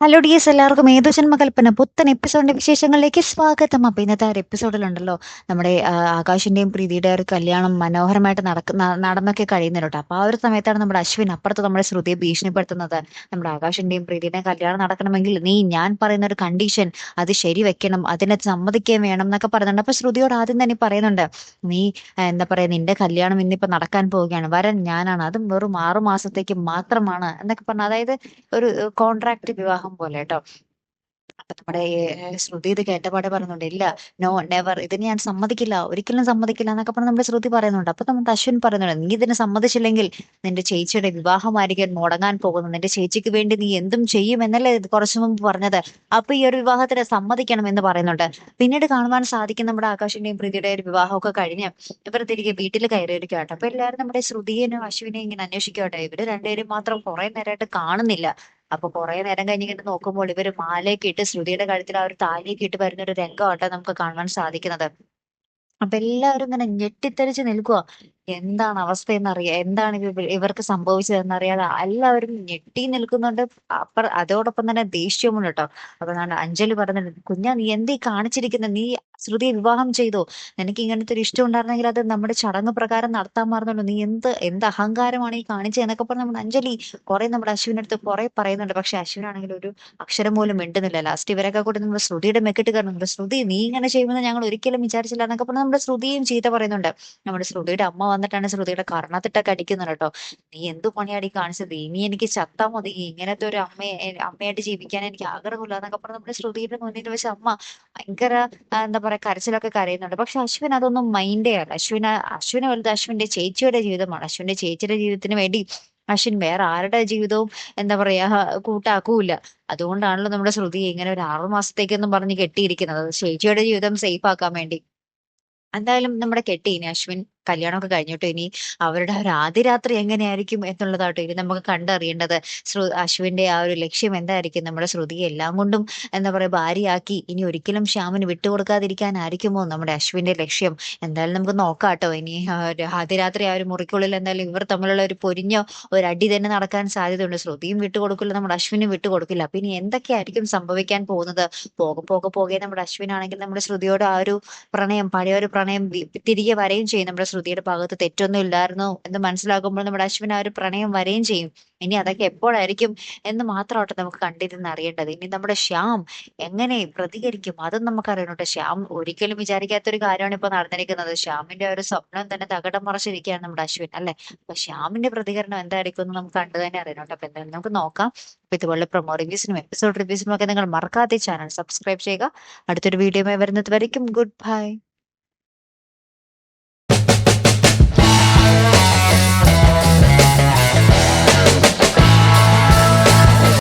Hello D S എല്ലാവർക്കും ഏതോ ജന്മകൽപ്പന പുത്തൻ എപ്പിസോഡിന്റെ വിശേഷങ്ങളിലേക്ക് സ്വാഗതം. അപ്പൊ ഇന്നത്തെ ആ എപ്പിസോഡിലുണ്ടല്ലോ നമ്മുടെ ആകാശിന്റെയും പ്രീതിയുടെ ഒരു കല്യാണം മനോഹരമായിട്ട് നടക്കുന്ന നടന്നൊക്കെ കഴിയുന്നുണ്ട് അപ്പൊ ആ ഒരു സമയത്താണ് നമ്മുടെ അശ്വിൻ അപ്പുറത്ത് നമ്മുടെ ശ്രുതിയെ ഭീഷണിപ്പെടുത്തുന്നത്. നമ്മുടെ ആകാശിന്റെയും പ്രീതിയുടെയും കല്യാണം നടക്കണമെങ്കിൽ നീ ഞാൻ പറയുന്ന ഒരു കണ്ടീഷൻ അത് ശരി വെക്കണം അതിനെ സമ്മതിക്കുകയും വേണം എന്നൊക്കെ പറയുന്നുണ്ട്. അപ്പൊ ശ്രുതിയോട് ആദ്യം തന്നെ പറയുന്നുണ്ട് നീ എന്താ പറയാ നിന്റെ കല്യാണം ഇന്നിപ്പോ നടക്കാൻ പോവുകയാണ്. വരൻ ഞാനാണ്. അതും വെറും ആറു മാസത്തേക്ക് മാത്രമാണ് എന്നൊക്കെ പറഞ്ഞു. അതായത് ഒരു കോൺട്രാക്ട് വിവാഹം പോലെ കേട്ടോ അപ്പൊ നമ്മുടെ ശ്രുതി ഇത് കേട്ടപാടെ പറയുന്നുണ്ട് ഇല്ല നോ നെവർ. ഇതിന് ഞാൻ സമ്മതിക്കില്ല. ഒരിക്കലും സമ്മതിക്കില്ല എന്നൊക്കെ പറഞ്ഞ് നമ്മുടെ ശ്രുതി പറയുന്നുണ്ട്. അപ്പൊ നമ്മുടെ അശ്വിൻ പറയുന്നുണ്ട് നീ ഇതിനെ സമ്മതിച്ചില്ലെങ്കിൽ നിന്റെ ചേച്ചിയുടെ വിവാഹമായിരിക്കും മുടങ്ങാൻ പോകുന്നത് നിന്റെ ചേച്ചിക്ക് വേണ്ടി നീ എന്തും ചെയ്യും എന്നല്ലേ കുറച്ചു മുമ്പ് പറഞ്ഞത്. അപ്പൊ ഈ ഒരു വിവാഹത്തിന് സമ്മതിക്കണം എന്ന് പറയുന്നുണ്ട്. പിന്നീട് കാണുവാൻ സാധിക്കും നമ്മുടെ ആകാശിന്റെയും പ്രീതിയുടെ ഒരു വിവാഹമൊക്കെ കഴിഞ്ഞ് ഇവർ തിരികെ വീട്ടിൽ കയറിയിരിക്കുകയാട്ടോ അപ്പൊ എല്ലാവരും നമ്മുടെ ശ്രുതിയെയും അശ്വിനെയും ഇങ്ങനെ അന്വേഷിക്കട്ടെ ഇവർ രണ്ടുപേരും മാത്രം കുറെ നേരമായിട്ട് കാണുന്നില്ല. അപ്പൊ കുറെ നേരം കഴിഞ്ഞിട്ട് നോക്കുമ്പോൾ ഇവർ മാലയൊക്കെ ഇട്ട് ശ്രുതിയുടെ കഴുത്തിൽ ആ ഒരു താലിയൊക്കെ ഇട്ട് വരുന്ന ഒരു രംഗമാട്ടോ നമുക്ക് കാണാൻ സാധിക്കുന്നത്. അപ്പൊ എല്ലാവരും ഇങ്ങനെ ഞെട്ടിത്തെറിച്ച് നിൽക്കുക എന്താണ് അവസ്ഥ എന്നറിയാ എന്താണ് ഇത് ഇവർക്ക് സംഭവിച്ചതെന്ന് അറിയാതെ എല്ലാവരും ഞെട്ടി നിൽക്കുന്നുണ്ട്. അപ്പർ അതോടൊപ്പം തന്നെ ദേഷ്യമുണ്ട് കേട്ടോ അപ്പൊ ഞാൻ അഞ്ജലി പറഞ്ഞിട്ടുണ്ട് കുഞ്ഞാ നീ എന്തീ കാണിച്ചിരിക്കുന്നത് നീ ശ്രുതിയെ വിവാഹം ചെയ്തോ? നിനക്ക് ഇങ്ങനത്തെ ഒരു ഇഷ്ടം ഉണ്ടായിരുന്നെങ്കിൽ അത് നമ്മുടെ ചടങ്ങ് പ്രകാരം നടത്താൻ മറന്നുള്ളൂ നീ എന്ത് എന്ത് അഹങ്കാരമാണ് ഈ കാണിച്ചത്? എന്നൊക്കെ പറഞ്ഞ് നമ്മുടെ അഞ്ജലി കുറെ നമ്മുടെ അശ്വിന്റെ അടുത്ത് കുറെ പറയുന്നുണ്ട്. പക്ഷെ അശ്വിനാണെങ്കിൽ ഒരു അക്ഷരം പോലും മിണ്ടുന്നില്ല. ലാസ്റ്റ് ഇവരൊക്കെ കൂടി നമ്മുടെ ശ്രുതിയുടെ മെക്കിട്ട് കയറുന്നുണ്ട് ശ്രുതി നീ ഇങ്ങനെ ചെയ്യുമെന്ന് ഞങ്ങൾ ഒരിക്കലും വിചാരിച്ചില്ല എന്നൊക്കെ പറഞ്ഞ് നമ്മുടെ ശ്രുതിയും ചീത്ത പറയുന്നുണ്ട്. നമ്മുടെ ശ്രുതിയുടെ അമ്മ വന്നിട്ടാണ് ശ്രുതിയുടെ കർണത്തിട്ടൊക്കെ അടിക്കുന്നത് കേട്ടോ. നീ എന്തു പണിയാടി കാണിച്ചത്? ഇനി എനിക്ക് ചത്താ മതി. ഇങ്ങനത്തെ ഒരു അമ്മയെ അമ്മയായിട്ട് ജീവിക്കാൻ എനിക്ക് ആഗ്രഹമില്ല എന്നൊക്കെ പറഞ്ഞ് നമ്മുടെ ശ്രുതിയുടെ മുന്നിൽ വെച്ച് അമ്മ ഭയങ്കര എന്താ പറയാ കരച്ചിലൊക്കെ കരയുന്നുണ്ട്. പക്ഷെ അശ്വിൻ അതൊന്നും മൈൻഡേ അല്ല. അശ്വിന് അശ്വിന് വലുത് അശ്വിന്റെ ചേച്ചിയുടെ ജീവിതമാണ്. അശ്വിന്റെ ചേച്ചിയുടെ ജീവിതത്തിന് വേണ്ടി അശ്വിൻ വേറെ ആരുടെ ജീവിതവും എന്താ പറയാ കൂട്ടാക്കൂല അതുകൊണ്ടാണല്ലോ നമ്മുടെ ശ്രുതി ഇങ്ങനെ ഒരു ആറു മാസത്തേക്കൊന്നും പറഞ്ഞ് കെട്ടിയിരിക്കുന്നത്. ചേച്ചിയുടെ ജീവിതം സേഫ് ആക്കാൻ വേണ്ടി. എന്തായാലും നമ്മുടെ കെട്ടി ഇനി അശ്വിൻ. കല്യാണമൊക്കെ കഴിഞ്ഞിട്ട് ഇനി അവരുടെ ഒരു ആദ്യ രാത്രി എങ്ങനെയായിരിക്കും എന്നുള്ളതാട്ടോ ഇനി നമുക്ക് കണ്ടറിയേണ്ടത്. ശ്രു അശ്വിന്റെ ആ ഒരു ലക്ഷ്യം എന്തായിരിക്കും? നമ്മുടെ ശ്രുതിയെ എല്ലാം കൊണ്ടും എന്താ പറയാ ഭാര്യയാക്കി ഇനി ഒരിക്കലും ശ്യാമിന് വിട്ടുകൊടുക്കാതിരിക്കാനായിരിക്കുമോ നമ്മുടെ അശ്വിന്റെ ലക്ഷ്യം? എന്തായാലും നമുക്ക് നോക്കാട്ടോ. ഇനി ആദ്യരാത്രി ആദ്യ രാത്രി ആ ഒരു മുറിക്കുള്ളിൽ എന്തായാലും ഇവർ തമ്മിലുള്ള ഒരു പൊരിഞ്ഞ ഒരു അടി തന്നെ നടക്കാൻ സാധ്യതയുണ്ട്. ശ്രുതിയും വിട്ടുകൊടുക്കില്ല നമ്മുടെ അശ്വിനും വിട്ടുകൊടുക്കില്ല. അപ്പൊ ഇനി എന്തൊക്കെയായിരിക്കും സംഭവിക്കാൻ പോകുന്നത്? പോകെ പോകെ പോകെ നമ്മുടെ അശ്വിനാണെങ്കിൽ നമ്മുടെ ശ്രുതിയോട് ആ ഒരു പ്രണയം പഴയ ഒരു പ്രണയം തിരികെ വരെയും ചെയ്യും. നമ്മുടെ ശ്രുതിയുടെ ഭാഗത്ത് തെറ്റൊന്നും ഇല്ലായിരുന്നു എന്ന് മനസ്സിലാക്കുമ്പോൾ നമ്മുടെ അശ്വിൻ ആ ഒരു പ്രണയം വരെയും ചെയ്യും. ഇനി അതൊക്കെ എപ്പോഴായിരിക്കും എന്ന് മാത്രമാട്ടെ നമുക്ക് കണ്ടിരുന്ന് അറിയേണ്ടത്. ഇനി നമ്മുടെ ശ്യാം എങ്ങനെ പ്രതികരിക്കും? അതും നമുക്ക് അറിയണോട്ടെ ശ്യാം ഒരിക്കലും വിചാരിക്കാത്ത ഒരു കാര്യമാണ് ഇപ്പൊ നടന്നിരിക്കുന്നത്. ശ്യാമിന്റെ ഒരു സ്വപ്നം തന്നെ തകടം മറച്ചിരിക്കുകയാണ് നമ്മുടെ അശ്വിൻ അല്ലെ? അപ്പൊ ശ്യാമിന്റെ പ്രതികരണം എന്തായിരിക്കും എന്ന് നമുക്ക് കണ്ടു തന്നെ അറിയണോട്ടെ അപ്പൊ എന്തായാലും നമുക്ക് നോക്കാം. അപ്പൊ ഇതുപോലെ പ്രൊമോ റിവ്യൂസിനും എപ്പിസോഡ് റിവ്യൂസിനും ഒക്കെ നിങ്ങൾ മറക്കാതെ ചാനൽ സബ്സ്ക്രൈബ് ചെയ്യുക. അടുത്തൊരു വീഡിയോ വരുന്നത് വരയ്ക്കും. Good bye